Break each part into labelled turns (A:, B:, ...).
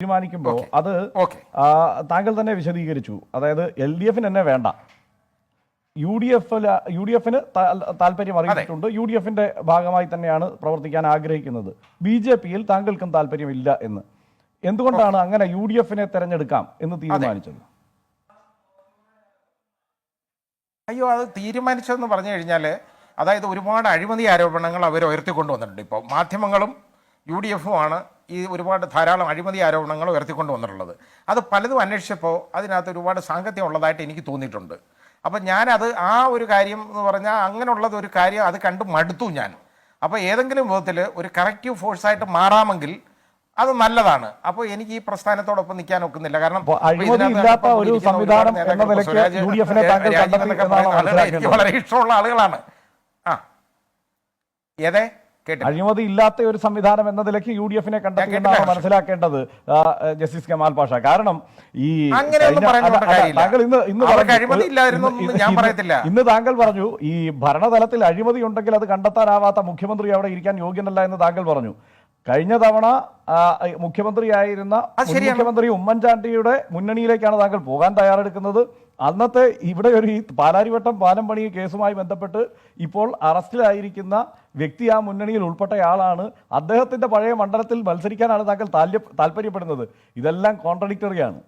A: തീരുമാനിക്കുമ്പോൾ അത് താങ്കൾ തന്നെ വിശദീകരിച്ചു. അതായത് എൽ ഡി എഫിന് തന്നെ വേണ്ട. U D F U D എഫിന് താല്പര്യം അറിയിച്ചിട്ടുണ്ട്. യു ഡി എഫിന്റെ ഭാഗമായി തന്നെയാണ് പ്രവർത്തിക്കാൻ ആഗ്രഹിക്കുന്നത്. ബി ജെ പിയിൽ താങ്കൾക്കും താല്പര്യമില്ല എന്ന്. എന്തുകൊണ്ടാണ് അങ്ങനെ യു ഡി എഫിനെ തെരഞ്ഞെടുക്കാം എന്ന് തീരുമാനിച്ചത്?
B: അയ്യോ അത് തീരുമാനിച്ചതെന്ന് പറഞ്ഞു കഴിഞ്ഞാൽ അതായത് ഒരുപാട് അഴിമതി ആരോപണങ്ങൾ അവർ ഉയർത്തിക്കൊണ്ടുവന്നിട്ടുണ്ട്. ഇപ്പോൾ മാധ്യമങ്ങളും യു ഡി എഫുമാണ് ഈ ഒരുപാട് ധാരാളം അഴിമതി ആരോപണങ്ങൾ ഉയർത്തിക്കൊണ്ട് വന്നിട്ടുള്ളത്. അത് പലതും അന്വേഷിച്ചപ്പോൾ അതിനകത്ത് ഒരുപാട് സാങ്കത്യം ഉള്ളതായിട്ട് എനിക്ക് തോന്നിയിട്ടുണ്ട്. അപ്പം ഞാനത് ആ ഒരു കാര്യം എന്ന് പറഞ്ഞാൽ അങ്ങനെയുള്ളത് ഒരു കാര്യം അത് കണ്ട് മടുത്തു ഞാൻ. അപ്പോൾ ഏതെങ്കിലും വിധത്തിൽ ഒരു കറക്റ്റീവ് ഫോഴ്സായിട്ട് മാറാമെങ്കിൽ അത് നല്ലതാണ്. അപ്പോൾ എനിക്ക് ഈ പ്രസ്ഥാനത്തോടൊപ്പം നിൽക്കാൻ ഒക്കുന്നില്ല. കാരണം എനിക്ക് വളരെ ഇഷ്ടമുള്ള ആളുകളാണ്. ആ. ഏതേ?
A: അഴിമതി ഇല്ലാത്ത ഒരു സംവിധാനം എന്ന നിലയ്ക്ക് യു ഡി എഫിനെ കണ്ടെത്തി
B: കേട്ടില്ല,
A: എന്നാണ്
B: ഹർഷൻ.
A: മനസ്സിലാക്കേണ്ടത് ജസ്റ്റിസ് കമാൽ പാഷ കാരണം ഈ. താങ്കൾ ഇന്ന് ഇന്ന് ഇന്ന്. താങ്കൾ പറഞ്ഞു ഈ ഭരണതലത്തിൽ അഴിമതി ഉണ്ടെങ്കിൽ അത് കണ്ടെത്താനാവാത്ത മുഖ്യമന്ത്രി അവിടെ ഇരിക്കാൻ യോഗ്യനല്ല എന്ന് താങ്കൾ പറഞ്ഞു കഴിഞ്ഞ തവണ മുഖ്യമന്ത്രിയായിരുന്ന. മുഖ്യമന്ത്രി ഉമ്മൻചാണ്ടിയുടെ മുന്നണിയിലേക്കാണ് താങ്കൾ പോകാൻ തയ്യാറെടുക്കുന്നത് അന്നത്തെ ഇവിടെ ഒരു ഈ പാലാരിവട്ടം പാലം പണി കേസുമായി ബന്ധപ്പെട്ട് ഇപ്പോൾ അറസ്റ്റിലായിരിക്കുന്ന വ്യക്തി ആ മുന്നണിയിൽ ഉൾപ്പെട്ടയാളാണ് അദ്ദേഹത്തിന്റെ പഴയ മണ്ഡലത്തിൽ മത്സരിക്കാനാണ് താങ്കൾ താല്യ താല്പര്യപ്പെടുന്നത്. ഇതെല്ലാം കോൺട്രഡിക്ടറിയാണ്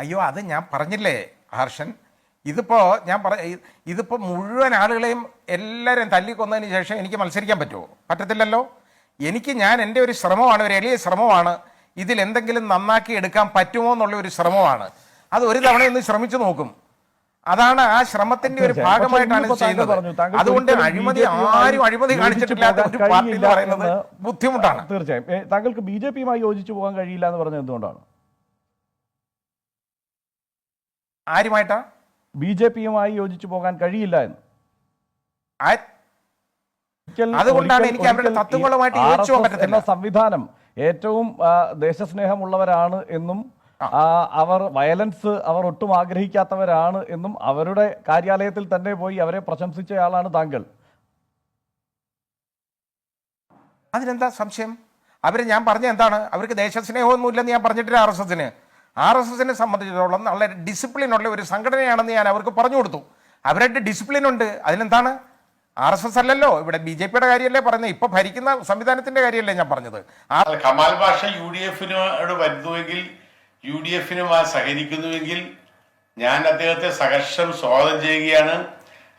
B: അയ്യോ അത് ഞാൻ പറഞ്ഞില്ലേ ഹർഷൻ? ഇതിപ്പോ ഞാൻ പറ ഇതിപ്പോൾ ഇതിപ്പോ മുഴുവൻ ആളുകളെയും എല്ലാവരെയും തല്ലിക്കൊന്നതിന് ശേഷം എനിക്ക് മത്സരിക്കാൻ പറ്റുമോ? പറ്റത്തില്ലല്ലോ. എനിക്ക് ഞാൻ എന്റെ ഒരു ശ്രമമാണ് ഒരു എളിയ ശ്രമമാണ്. ഇതിൽ എന്തെങ്കിലും നന്നാക്കി എടുക്കാൻ പറ്റുമോ എന്നുള്ള ഒരു ശ്രമമാണ്. അത് ഒരു തവണ ഒന്ന് ശ്രമിച്ചു നോക്കും. അതാണ് ആ ശ്രമത്തിന്റെ ഒരു ഭാഗമായിട്ടാണ് ഇത് ചെയ്യുന്നത്. അതുകൊണ്ട് അഴിമതി ആരും അഴിമതി
A: കാണിച്ചിട്ടില്ല
B: കാണിച്ചിട്ടില്ലാത്ത ഒരു പാർട്ടി എന്ന് പറയുന്നത് ബുദ്ധിമുട്ടാണ്.
A: തീർച്ചയായും. താങ്കൾക്ക് ബി ജെ പിയുമായി യോജിച്ചു പോകാൻ കഴിയില്ല എന്ന് പറഞ്ഞത് എന്തുകൊണ്ടാണ്?
B: ആരുമായിട്ടാ?
A: ബി ജെ പിയുമായി യോജിച്ചു പോകാൻ കഴിയില്ല എന്ന്.
B: അതുകൊണ്ടാണ് എനിക്ക് അവരുടെ തത്വങ്ങളുമായിട്ട് യോജിച്ചു പോകാൻ പറ്റത്തില്ല.
A: സംവിധാനം ഏറ്റവും ദേശസ്നേഹമുള്ളവരാണ് എന്നും അവർ വയലൻസ് അവർ ഒട്ടും ആഗ്രഹിക്കാത്തവരാണ് എന്നും അവരുടെ കാര്യാലയത്തിൽ തന്നെ പോയി അവരെ പ്രശംസിച്ചയാളാണ് താങ്കൾ.
B: അതിനെന്താ സംശയം? അവർ ഞാൻ പറഞ്ഞ എന്താണ്? അവർക്ക് ദേശസ്നേഹമൊന്നുമില്ലെന്ന് ഞാൻ പറഞ്ഞിട്ടില്ല ആർ എസ് എസിന്. ആർ എസ് എസിനെ സംബന്ധിച്ചിടത്തോളം നല്ല ഡിസിപ്ലിൻ ഉള്ള ഒരു സംഘടനയാണെന്ന് ഞാൻ അവർക്ക് പറഞ്ഞു കൊടുത്തു. അവരുടെ ഡിസിപ്ലിൻ ഉണ്ട്. അതിനെന്താണ്? ആർ എസ് എസ് അല്ലല്ലോ. ഇവിടെ ബി ജെ പിയുടെ കാര്യമല്ലേ പറയുന്നത്. ഇപ്പൊ ഭരിക്കുന്ന സംവിധാനത്തിന്റെ കാര്യമല്ലേ ഞാൻ പറഞ്ഞത്.
C: കമാൽ ഭാഷ യു ഡി എഫിനോട് വരുന്നുവെങ്കിൽ യു ഡി എഫിനുമായി സഹകരിക്കുന്നുവെങ്കിൽ ഞാൻ അദ്ദേഹത്തെ സഹർഷം സ്വാഗതം ചെയ്യുകയാണ്.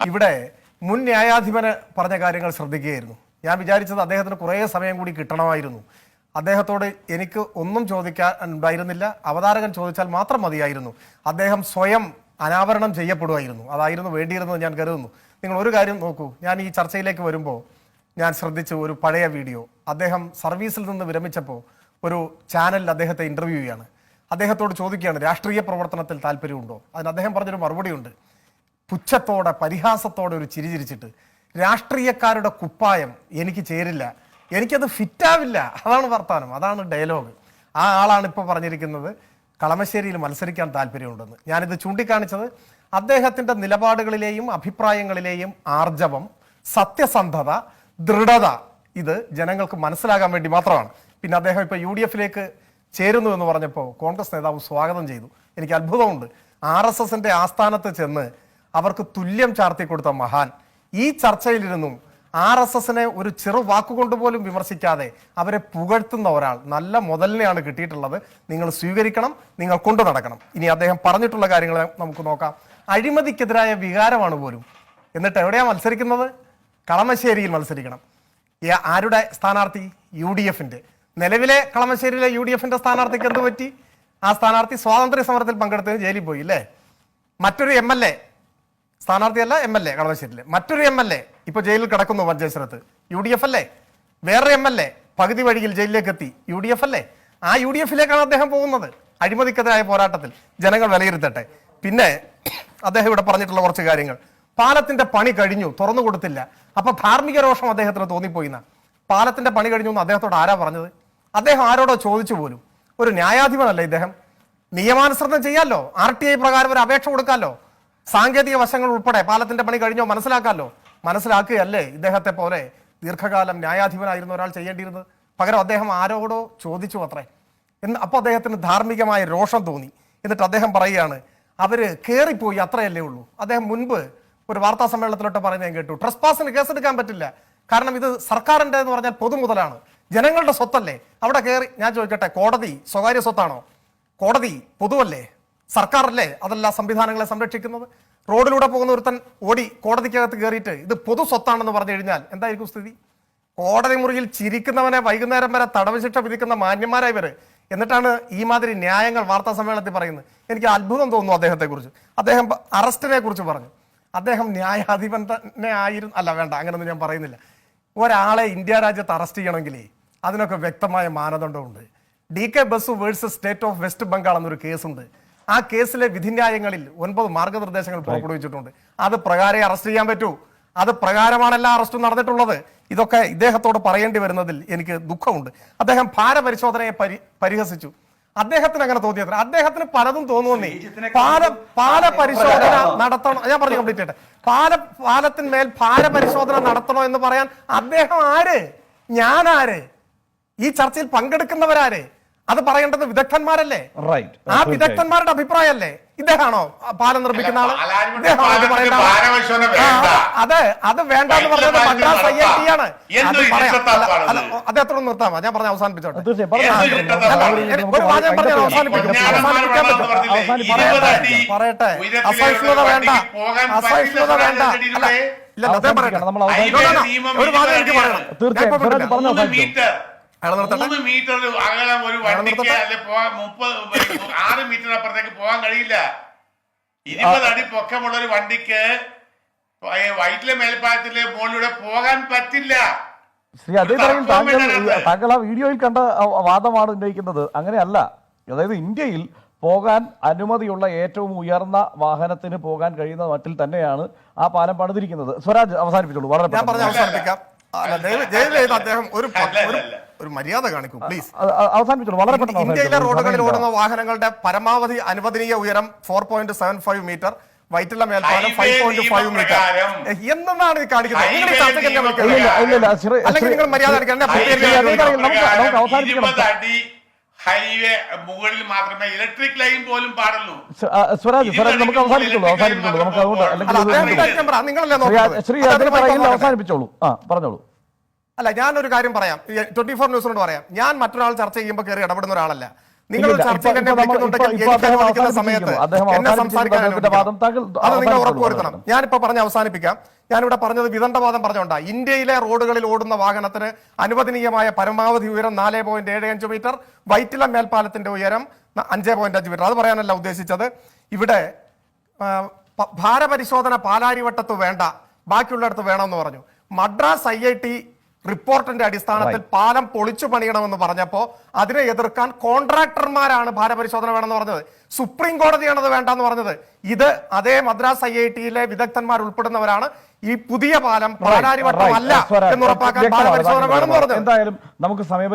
D: ഇവിടെ മുൻ ന്യായാധിപന് പറഞ്ഞ കാര്യങ്ങൾ ശ്രദ്ധിക്കുകയായിരുന്നു. ഞാൻ വിചാരിച്ചത് അദ്ദേഹത്തിന് കുറേ സമയം കൂടി കിട്ടണമായിരുന്നു. അദ്ദേഹത്തോട് എനിക്ക് ഒന്നും ചോദിക്കാൻ ഉണ്ടായിരുന്നില്ല. അവതാരകൻ ചോദിച്ചാൽ മാത്രം മതിയായിരുന്നു. അദ്ദേഹം സ്വയം അനാവരണം ചെയ്യപ്പെടുമായിരുന്നു. അതായിരുന്നു വേണ്ടിയിരുന്നത് ഞാൻ കരുതുന്നു. നിങ്ങൾ ഒരു കാര്യം നോക്കൂ. ഞാൻ ഈ ചർച്ചയിലേക്ക് വരുമ്പോൾ ഞാൻ ശ്രദ്ധിച്ചു ഒരു പഴയ വീഡിയോ. അദ്ദേഹം സർവീസിൽ നിന്ന് വിരമിച്ചപ്പോൾ ഒരു ചാനലിൽ അദ്ദേഹത്തെ ഇന്റർവ്യൂ ചെയ്യാണ്. അദ്ദേഹത്തോട് ചോദിക്കുകയാണ് രാഷ്ട്രീയ പ്രവർത്തനത്തിൽ താല്പര്യമുണ്ടോ? അതിന് അദ്ദേഹം പറഞ്ഞൊരു മറുപടിയുണ്ട്. പുച്ഛത്തോടെ പരിഹാസത്തോടെ ഒരു ചിരിചിരിച്ചിട്ട് രാഷ്ട്രീയക്കാരുടെ കുപ്പായം എനിക്ക് ചേരില്ല. എനിക്കത് ഫിറ്റാവില്ല. അതാണ് വർത്തമാനം അതാണ് ഡയലോഗ്. ആ ആളാണ് ഇപ്പോൾ പറഞ്ഞിരിക്കുന്നത് കളമശ്ശേരിയിൽ മത്സരിക്കാൻ താല്പര്യമുണ്ടെന്ന്. ഞാനിത് ചൂണ്ടിക്കാണിച്ചത് അദ്ദേഹത്തിന്റെ നിലപാടുകളിലെയും അഭിപ്രായങ്ങളിലെയും ആർജവം സത്യസന്ധത ദൃഢത ഇത് ജനങ്ങൾക്ക് മനസ്സിലാകാൻ വേണ്ടി മാത്രമാണ്. പിന്നെ അദ്ദേഹം ഇപ്പോൾ യു ഡി എഫിലേക്ക് ചേരുന്നു എന്ന് പറഞ്ഞപ്പോൾ കോൺഗ്രസ് നേതാവ് സ്വാഗതം ചെയ്തു. എനിക്ക് അത്ഭുതമുണ്ട്. ആർ എസ് എസിന്റെ ആസ്ഥാനത്ത് ചെന്ന് അവർക്ക് തുല്യം ചാർത്തി കൊടുത്ത മഹാൻ. ഈ ചർച്ചയിലിരുന്നും ആർ എസ് എസിനെ ഒരു ചെറു വാക്കുകൊണ്ട് പോലും വിമർശിക്കാതെ അവരെ പുകഴ്ത്തുന്ന ഒരാൾ നല്ല മുതലിനെയാണ് കിട്ടിയിട്ടുള്ളത്. നിങ്ങൾ സ്വീകരിക്കണം നിങ്ങൾ കൊണ്ടു നടക്കണം. ഇനി അദ്ദേഹം പറഞ്ഞിട്ടുള്ള കാര്യങ്ങൾ നമുക്ക് നോക്കാം. അഴിമതിക്കെതിരായ വികാരമാണ് പോലും. എന്നിട്ട് എവിടെയാണ് മത്സരിക്കുന്നത്? കളമശ്ശേരിയിൽ മത്സരിക്കണം. ആരുടെ സ്ഥാനാർത്ഥി? യു ഡി എഫിന്റെ. നിലവിലെ കളമശ്ശേരിയിലെ യു ഡി എഫിന്റെ സ്ഥാനാർത്ഥിക്ക് എന്ത് പറ്റി? ആ സ്ഥാനാർത്ഥി സ്വാതന്ത്ര്യ സമരത്തിൽ പങ്കെടുത്ത് ജയിലിൽ പോയി അല്ലേ മറ്റൊരു എം എൽ എ സ്ഥാനാർത്ഥിയല്ല എം എൽ എ കളമശ്ശേരിയിലെ. മറ്റൊരു എം എൽ എ ഇപ്പൊ ജയിലിൽ കിടക്കുന്നു മഞ്ചേശ്വരത്ത്. യു ഡി എഫ് അല്ലേ? വേറെ എം എൽ എ പകുതി വഴിയിൽ ജയിലിലേക്ക് എത്തി. യു ഡി എഫ് അല്ലേ? ആ യു ഡി എഫിലേക്കാണ് അദ്ദേഹം പോകുന്നത്. അഴിമതിക്കെതിരായ പോരാട്ടത്തിൽ ജനങ്ങൾ വിലയിരുത്തട്ടെ. പിന്നെ അദ്ദേഹം ഇവിടെ പറഞ്ഞിട്ടുള്ള കുറച്ച് കാര്യങ്ങൾ. പാലത്തിന്റെ പണി കഴിഞ്ഞു തുറന്നു കൊടുത്തില്ല. അപ്പൊ ധാർമ്മിക രോഷം അദ്ദേഹത്തിന് തോന്നിപ്പോയിന്ന. പാലത്തിന്റെ പണി കഴിഞ്ഞു എന്ന് അദ്ദേഹത്തോട് ആരാ പറഞ്ഞത്? അദ്ദേഹം ആരോടോ ചോദിച്ചു പോലും. ഒരു ന്യായാധിപനല്ലേ ഇദ്ദേഹം? നിയമാനുസൃതം ചെയ്യാമല്ലോ ആർ ടി ഐ പ്രകാരം ഒരു അപേക്ഷ കൊടുക്കാമല്ലോ സാങ്കേതിക വശങ്ങൾ ഉൾപ്പെടെ പാലത്തിന്റെ പണി കഴിഞ്ഞോ മനസ്സിലാക്കാമല്ലോ മനസ്സിലാക്കുകയല്ലേ ഇദ്ദേഹത്തെ പോലെ ദീർഘകാലം ന്യായാധിപനായിരുന്ന ഒരാൾ ചെയ്യേണ്ടിയിരുന്നത്? പകരം അദ്ദേഹം ആരോടോ ചോദിച്ചു അത്രേ. എന്ന് അപ്പോൾ അദ്ദേഹത്തിന് ധാർമ്മികമായ രോഷം തോന്നി. എന്നിട്ട് അദ്ദേഹം പറയുകയാണ് അവർ കയറിപ്പോയി അത്രയല്ലേ ഉള്ളൂ. അദ്ദേഹം മുൻപ് ഒരു വാർത്താ സമ്മേളനത്തിലോട്ട് പറയുന്നത് ഞാൻ കേട്ടു. ട്രസ്പാസിന് കേസെടുക്കാൻ പറ്റില്ല. കാരണം ഇത് സർക്കാരിന്റെ എന്ന് പറഞ്ഞാൽ പൊതുമുതലാണ്. ജനങ്ങളുടെ സ്വത്തല്ലേ? അവിടെ കയറി ഞാൻ ചോദിക്കട്ടെ കോടതി സ്വകാര്യ സ്വത്താണോ? കോടതി പൊതുവല്ലേ? സർക്കാരല്ലേ അതല്ല സംവിധാനങ്ങളെ സംരക്ഷിക്കുന്നത്? റോഡിലൂടെ പോകുന്ന ഒരുത്തൻ ഓടി കോടതിക്കകത്ത് കയറിയിട്ട് ഇത് പൊതു സ്വത്താണെന്ന് പറഞ്ഞു കഴിഞ്ഞാൽ എന്തായിരിക്കും സ്ഥിതി? കോടതി മുറിയിൽ ചിരിക്കുന്നവനെ വൈകുന്നേരം വരെ തടവ് ശിക്ഷ വിധിക്കുന്ന മാന്യന്മാരായി വരെ എന്നിട്ടാണ് ഈ മാതിരി ന്യായങ്ങൾ വാർത്താ സമ്മേളനത്തിൽ പറയുന്നത്. എനിക്ക് അത്ഭുതം തോന്നുന്നു അദ്ദേഹത്തെക്കുറിച്ച്. അദ്ദേഹം അറസ്റ്റിനെ കുറിച്ച് പറഞ്ഞു. അദ്ദേഹം ന്യായാധിപൻ തന്നെ ആയിരുന്നു. അല്ല വേണ്ട അങ്ങനെയൊന്നും ഞാൻ പറയുന്നില്ല. ഒരാളെ ഇന്ത്യ രാജ്യത്ത് അറസ്റ്റ് ചെയ്യണമെങ്കിലേ അതിനൊക്കെ വ്യക്തമായ മാനദണ്ഡമുണ്ട്. D K Basu versus state of West Bengal എന്നൊരു കേസുണ്ട്. ആ കേസിലെ വിധിന്യായങ്ങളിൽ ഒൻപത് മാർഗനിർദ്ദേശങ്ങൾ പുറപ്പെടുവിച്ചിട്ടുണ്ട്. അത് പ്രകാരം അറസ്റ്റ് ചെയ്യാൻ പറ്റൂ. അത് പ്രകാരമാണ് എല്ലാ അറസ്റ്റും നടന്നിട്ടുള്ളത്. ഇതൊക്കെ ഇദ്ദേഹത്തോട് പറയേണ്ടി വരുന്നതിൽ എനിക്ക് ദുഃഖമുണ്ട്. അദ്ദേഹം ഭാരപരിശോധനയെ പരി പരിഹസിച്ചു. അദ്ദേഹത്തിന് അങ്ങനെ തോന്നിയത്ര അദ്ദേഹത്തിന് പലതും തോന്നുന്നേ പാല പാല പരിശോധന നടത്തണം. ഞാൻ പറഞ്ഞു കംപ്ലീറ്റ് ചെയ്യട്ടെ. പാല പാലത്തിന്മേൽ ഭാരപരിശോധന നടത്തണോ എന്ന് പറയാൻ അദ്ദേഹം ആര്? ഞാൻ ആര് ഈ ചർച്ചയിൽ പങ്കെടുക്കുന്നവരാരെ അത് പറയേണ്ടത് വിദഗ്ധന്മാരല്ലേ?
A: റൈറ്റ്
D: ആ വിദഗ്ധന്മാരുടെ അഭിപ്രായമല്ലേ? ഇദ്ദേഹമാണോ പാലം നിർമ്മിക്കുന്ന
C: ആൾ.
D: അതെ അത് വേണ്ട എന്ന് പറഞ്ഞത് മദ്രാസ് ഐ ഐ ടി ആണ്. അദ്ദേഹത്തോട് നിർത്താമോ ഞാൻ പറഞ്ഞ അവസാനിപ്പിച്ചോട്ടെ. ഒരു വാചകം പറഞ്ഞ് അവസാനിപ്പിക്കും. അവസാനിപ്പിക്കാൻ പറ്റും. പറയട്ടെ അസഹിഷ്ണുത വേണ്ട. അസഹിഷ്ണുത വേണ്ട. അല്ല ഇല്ല അദ്ദേഹം പറയട്ടെ. ഒരു വാചകം എനിക്ക് പറയണം.
C: മൂന്ന് മീറ്റർ അകലം ഒരു വണ്ടിക്ക്. അല്ലെ പോകാൻ മുപ്പത് ആറ് മീറ്റർ അപ്പുറത്തേക്ക് പോകാൻ കഴിയില്ല. ഇരുപത് അടി പൊക്കമുള്ള ഒരു വണ്ടിക്ക് വൈറ്റിലെ മേൽപ്പാലത്തിലെ മുകളിലൂടെ പോകാൻ പറ്റില്ല.
A: ശ്രീ അതേ പറയും താങ്കൾ താങ്കൾ ആ വീഡിയോയിൽ കണ്ട വാദമാണ് ഉന്നയിക്കുന്നത്. അങ്ങനെയല്ല. അതായത് ഇന്ത്യയിൽ പോകാൻ അനുമതിയുള്ള ഏറ്റവും ഉയർന്ന വാഹനത്തിന് പോകാൻ കഴിയുന്ന മട്ടിൽ തന്നെയാണ് ആ പാലം പണിതിരിക്കുന്നത്. സ്വരാജ് അവസാനിപ്പിച്ചോളൂ. വളരെ
D: ഞാൻ പറഞ്ഞ. അവസാനിപ്പിക്കാം. അദ്ദേഹം ഒരു ഒരു- മര്യാദ കാണിക്കൂ പ്ലീസ്
A: അവസാനിപ്പിച്ചോളൂ. വളരെ പെട്ടെന്ന്
D: ഇന്ത്യയിലെ റോഡുകളിൽ ഓടുന്ന വാഹനങ്ങളുടെ പരമാവധി അനുവദനീയ ഉയരം four point seven five metre Vyttila മേൽപ്പാലം ഫൈവ് പോയിന്റ് ഫൈവ് മീറ്റർ
C: എന്നാണ്
D: ഇത് ഈ കാണിക്കുന്നത്? നിങ്ങൾ ചർച്ചയ്ക്ക്
A: ശ്രീ-
D: അല്ലെങ്കിൽ നിങ്ങൾ മര്യാദ കാണിക്കണം.
C: ഹൈവേ മുകളിൽ മാത്രമേ ഇലക്ട്രിക് ലൈൻ പോലും പാടുള്ളൂ.
A: സ്വരാജ് സ്വരാജ് നമുക്ക്
C: ഇരുപത്
A: അവസാനിപ്പിച്ചോളൂ അവസാനിപ്പിച്ചോളൂ. നമുക്ക് അതുകൊണ്ട്
C: അല്ല,
A: അല്ലെങ്കിൽ.
D: നിങ്ങളല്ലേ
A: ശ്രീ അവസാനിപ്പിച്ചോളൂ. ആ പറഞ്ഞോളൂ.
D: അല്ല ഞാനൊരു കാര്യം പറയാം. ട്വന്റി ഫോർ ന്യൂസിനോട് പറയാം. ഞാൻ മറ്റൊരാൾ ചർച്ച ചെയ്യുമ്പോൾ കയറി ഇടപെടുന്ന ഒരാളല്ല. നിങ്ങൾ. അത് നിങ്ങൾ. ഉറപ്പുവരുത്തണം ഞാനിപ്പോ പറഞ്ഞ് അവസാനിപ്പിക്കാം. ഞാനിവിടെ പറഞ്ഞത് വിദണ്ഡവാദം പറഞ്ഞോണ്ടാ ഇന്ത്യയിലെ റോഡുകളിൽ ഓടുന്ന വാഹനത്തിന് അനുവദനീയമായ പരമാവധി ഉയരം നാല് പോയിന്റ് ഏഴ് അഞ്ച് മീറ്റർ വൈറ്റില മേൽപ്പാലത്തിന്റെ ഉയരം അഞ്ച് പോയിന്റ് അഞ്ച് മീറ്റർ. അത് പറയാനല്ല ഉദ്ദേശിച്ചത്. ഇവിടെ ഭാരപരിശോധന പാലാരിവട്ടത്ത് വേണ്ട. ബാക്കിയുള്ളിടത്ത് വേണമെന്ന് പറഞ്ഞു. മദ്രാസ് ഐ ഐ ടി റിപ്പോർട്ടിന്റെ അടിസ്ഥാനത്തിൽ പാലം പൊളിച്ചു പണിയണമെന്ന് പറഞ്ഞപ്പോൾ അതിനെ എതിർക്കാൻ കോൺട്രാക്ടർമാരാണ് ഭാരപരിശോധന വേണമെന്ന് പറഞ്ഞത്. സുപ്രീം കോടതിയാണ് അത് വേണ്ടെന്ന് പറഞ്ഞത്. ഇത് അതേ മദ്രാസ് ഐ ഐ ടിയിലെ വിദഗ്ധന്മാർ ഉൾപ്പെടുന്നവരാണ്. ഈ പുതിയ പാലം പാലാരിവട്ടം അല്ല എന്ന് ഉറപ്പാക്കാൻ ഭാരപരിശോധന വേണമെന്ന് പറഞ്ഞത്.
A: എന്തായാലും നമുക്ക് സമയം